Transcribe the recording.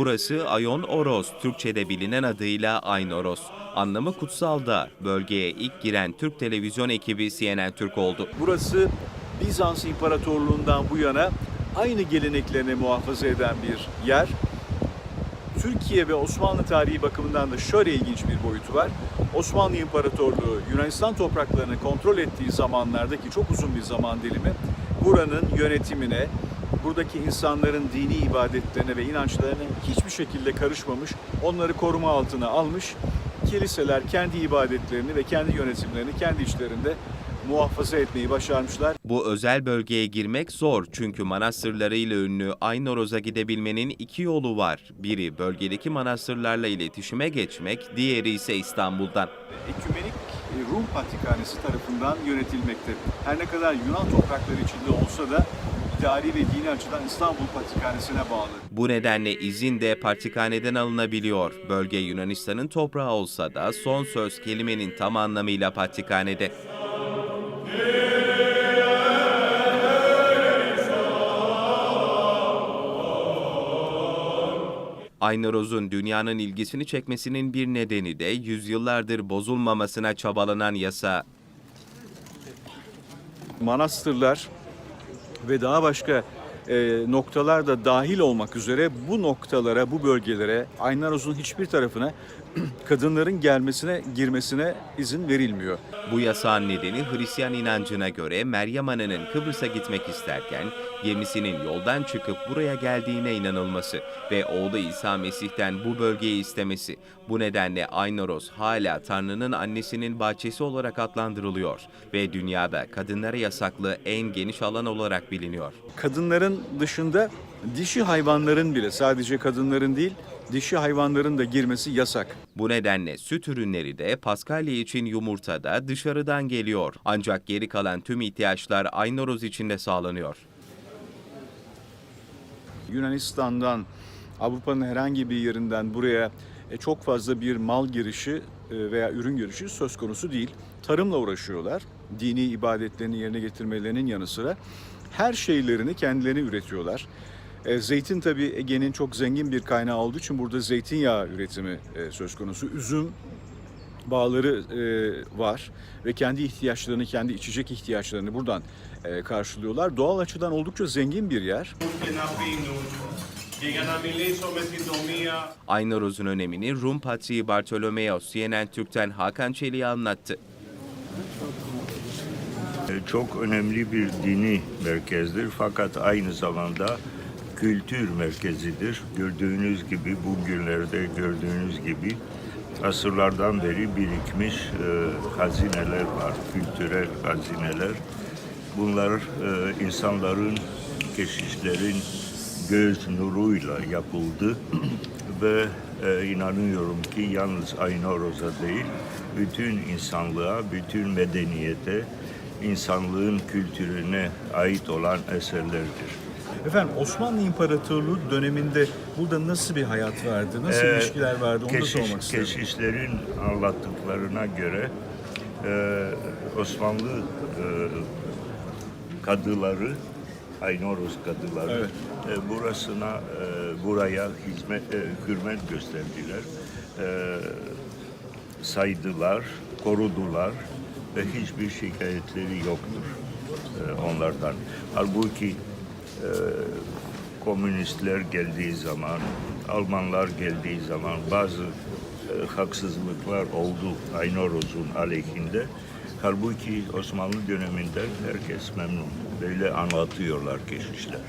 Burası Ayon Oros, Türkçe'de bilinen adıyla Aynoros. Anlamı kutsal da bölgeye ilk giren Türk televizyon ekibi CNN Türk oldu. Burası Bizans İmparatorluğundan bu yana aynı geleneklerini muhafaza eden bir yer. Türkiye ve Osmanlı tarihi bakımından da şöyle ilginç bir boyutu var. Osmanlı İmparatorluğu Yunanistan topraklarını kontrol ettiği zamanlardaki çok uzun bir zaman dilimi buranın yönetimine, buradaki insanların dini ibadetlerine ve inançlarına hiçbir şekilde karışmamış, onları koruma altına almış. Kiliseler kendi ibadetlerini ve kendi yönetimlerini kendi içlerinde muhafaza etmeyi başarmışlar. Bu özel bölgeye girmek zor çünkü manastırlarıyla ünlü Aynoros'a gidebilmenin iki yolu var. Biri bölgedeki manastırlarla iletişime geçmek, diğeri ise İstanbul'dan. Ekümenik Rum Patrikhanesi tarafından yönetilmekte. Her ne kadar Yunan toprakları içinde olsa da idari ve dini açıdan İstanbul Patrikhanesi'ne bağlı. Bu nedenle izin de patrikhaneden alınabiliyor. Bölge Yunanistan'ın toprağı olsa da son söz kelimenin tam anlamıyla patrikhanede. Aynoroz'un dünyanın ilgisini çekmesinin bir nedeni de yüzyıllardır bozulmamasına çabalanan yasa. Manastırlar ve daha başka e, noktalar da dahil olmak üzere bu noktalara, bu bölgelere, Aynaroz'un hiçbir tarafına kadınların gelmesine, girmesine izin verilmiyor. Bu yasağın nedeni Hristiyan inancına göre Meryem Ana'nın Kıbrıs'a gitmek isterken gemisinin yoldan çıkıp buraya geldiğine inanılması ve oğlu İsa Mesih'ten bu bölgeyi istemesi. Bu nedenle Aynoros hala Tanrı'nın annesinin bahçesi olarak adlandırılıyor ve dünyada kadınlara yasaklı en geniş alan olarak biliniyor. Kadınların dışında dişi hayvanların bile sadece kadınların değil, dişi hayvanların da girmesi yasak. Bu nedenle süt ürünleri de Paskalya için yumurta da dışarıdan geliyor. Ancak geri kalan tüm ihtiyaçlar Aynoros içinde sağlanıyor. Yunanistan'dan Avrupa'nın herhangi bir yerinden buraya e, çok fazla bir mal girişi e, veya ürün girişi söz konusu değil. Tarımla uğraşıyorlar. Dini ibadetlerini yerine getirmelerinin yanı sıra her şeylerini kendileri üretiyorlar. E, zeytin tabii Ege'nin çok zengin bir kaynağı olduğu için burada zeytinyağı üretimi e, söz konusu. Üzüm bağları e, var ve kendi ihtiyaçlarını, kendi içecek ihtiyaçlarını buradan e, karşılıyorlar. Doğal açıdan oldukça zengin bir yer. Aynaroz'un önemini Rum Patriği Bartolomeo CNN Türk'ten Hakan Çelik'e anlattı. E, çok önemli bir dini merkezdir fakat aynı zamanda kültür merkezidir. Gördüğünüz gibi bugünlerde gördüğünüz gibi asırlardan beri birikmiş e, hazineler var, kültürel hazineler. Bunlar e, insanların, keşişlerin göz nuruyla yapıldı ve e, inanıyorum ki yalnız Aynoroz'a değil, bütün insanlığa, bütün medeniyete, insanlığın kültürüne ait olan eserlerdir. Efendim Osmanlı İmparatorluğu döneminde burada nasıl bir hayat vardı? Nasıl Ee, ilişkiler vardı? Onu da Keşiş- sormak istedim. Keşişlerin anlattıklarına göre e, Osmanlı e, kadıları, Aynoros kadıları Evet. e, burasına, e, buraya hizmet, e, hürmet gösterdiler. E, saydılar, korudular ve hiçbir şikayetleri yoktur e, onlardan. Halbuki komünistler geldiği zaman, Almanlar geldiği zaman bazı e, haksızlıklar oldu Aynoros'un aleyhinde. Halbuki Osmanlı döneminden herkes memnun. Böyle anlatıyorlar keşişler.